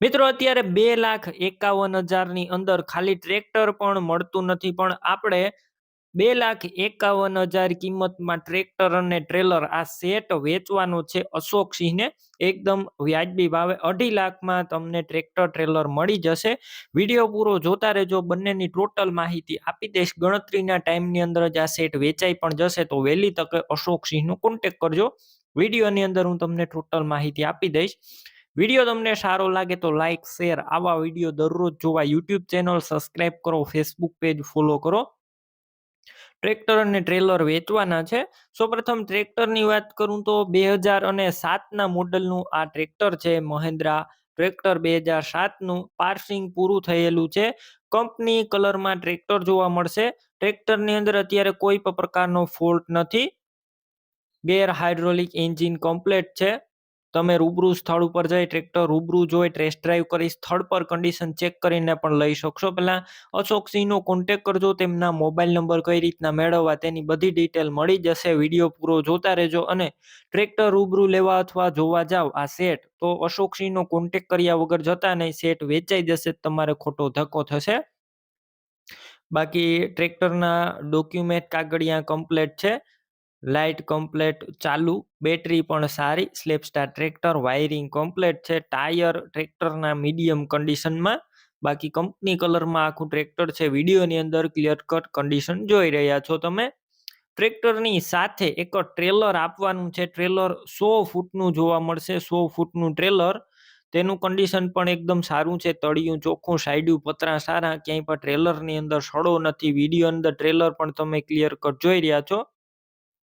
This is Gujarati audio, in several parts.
મિત્રો, અત્યારે બે લાખ એકાવન હજારની અંદર ખાલી ટ્રેક્ટર પણ મળતું નથી, પણ આપણે બે લાખ એકાવન હજાર કિંમતમાં ટ્રેક્ટર અને ટ્રેલર આ સેટ વેચવાનો છે અશોક સિંહને એકદમ વ્યાજબી ભાવે અઢી લાખમાં તમને ટ્રેક્ટર, ટ્રેલર મળી જશે. વીડિયો પૂરો જોતા રહેજો, બંનેની ટોટલ માહિતી આપી દઈશ. ગણતરીના ટાઈમની અંદર જ આ સેટ વેચાઈ પણ જશે, તો વહેલી તકે અશોક સિંહનો કોન્ટેક કરજો. વિડીયોની અંદર હું તમને ટોટલ માહિતી આપી દઈશ. વીડિયો તમને સારો લાગે તો લાઇક શેર આવા વીડિયો દરરોજ જોવા યુટ્યુબ ચેનલ સબસ્ક્રાઇબ કરો ફેસબુક પેજ ફોલો કરો. ટ્રેક્ટર અને ટ્રેલર વેચવાના છે. સૌપ્રથમ ટ્રેક્ટરની વાત કરું તો બે હજાર અને સાતના મોડલનું આ ટ્રેક્ટર છે મહેન્દ્રા. ટ્રેક્ટર બે હજાર સાતનું પાર્સિંગ પૂરું થયેલું છે. કંપની કલરમાં ટ્રેક્ટર જોવા મળશે. ટ્રેક્ટરની અંદર અત્યારે કોઈ પણ પ્રકારનો ફોલ્ટ નથી. ગેર હાઇડ્રોલિક એન્જિન કમ્પ્લેટ છે. તમે રૂબરૂ સ્થળ ઉપર જઈ ટ્રેક્ટર રૂબરૂ જોઈ ટેસ્ટ ડ્રાઈવ કરી સ્થળ પર કન્ડિશન ચેક કરીને પણ લઈ શકશો. પહેલાં અશોકસિંહનો કોન્ટેક કરજો, તેમના મોબાઈલ નંબર કઈ રીતના મેળવવા તેની બધી ડિટેલ મળી જશે. વીડિયો પૂરો જોતા રહેજો અને ટ્રેક્ટર રૂબરૂ લેવા અથવા જોવા જાવ આ સેટ તો અશોકસિંહનો કોન્ટેક કર્યા વગર જતા નહીં સેટ વેચાઈ જશે, તમારે ખોટો ધક્કો થશે. બાકી ટ્રેક્ટરના ડોક્યુમેન્ટ કાગળિયા કમ્પ્લેટ છે. લાઇટ કમ્પ્લેટ ચાલુ, બેટરી પણ સારી સ્લેપસ્ટાર ટ્રેક્ટર, વાયરિંગ કમ્પ્લેટ છે, ટાયર ટ્રેક્ટરના મીડિયમ કન્ડિશનમાં, બાકી કંપની કલરમાં આખું ટ્રેક્ટર છે. વિડીયોની અંદર ક્લિયર કટ કન્ડિશન જોઈ રહ્યા છો તમે. ટ્રેક્ટરની સાથે એક ટ્રેલર આપવાનું છે. ટ્રેલર સો ફૂટનું જોવા મળશે. સો ફૂટનું ટ્રેલર, તેનું કન્ડિશન પણ એકદમ સારું છે. તળિયું, ચોખ્ખું, સાઈડ્યું, પતરા સારા, ક્યાંય પણ ટ્રેલરની અંદર સડો નથી. વીડિયો અંદર ટ્રેલર પણ તમે ક્લિયર કટ જોઈ રહ્યા છો.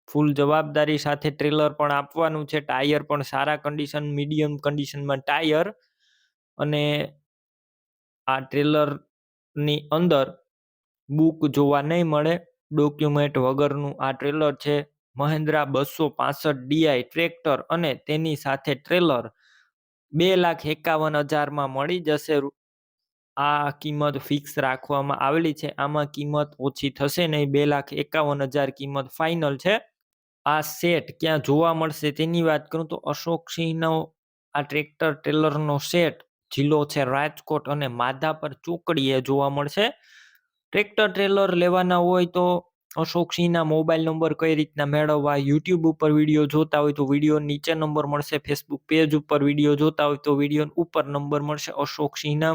ફૂલ જવાબદારી સાથે ટ્રેલર પણ આપવાનું છે. ટાયર પણ સારા કન્ડિશન મીડિયમ કન્ડિશનમાં ટાયર અને આ ટ્રેલરની અંદર બુક જોવા નહીં મળે. ડોક્યુમેન્ટ વગરનું આ ટ્રેલર છે. મહેન્દ્રા બસો પાસઠ ડીઆઈ ટ્રેક્ટર અને તેની સાથે ટ્રેલર બે લાખ એકાવન હજારમાં મળી જશે. આ કિંમત ફિક્સ રાખવામાં આવેલી છે. આમાં કિંમત ઓછી થશે નહીં. બે લાખ એકાવન હજાર કિંમત ફાઇનલ છે. આ સેટ ક્યાં જોવા મળશે તેની વાત કરું તો અશોકસિંહનો આ ટ્રેક્ટર ટ્રેલરનો સેટ જિલ્લો છે રાજકોટ અને માધાપર ચોકડીએ જોવા મળશે. ટ્રેક્ટર ટ્રેલર લેવાના હોય તો અશોકસિંહના મોબાઈલ નંબર કઈ રીતના મેળવવા, યુટ્યુબ ઉપર વીડિયો જોતા હોય તો વીડિયો નીચે નંબર મળશે, ફેસબુક પેજ ઉપર વીડિયો જોતા હોય તો વીડિયો ઉપર નંબર મળશે અશોકસિંહના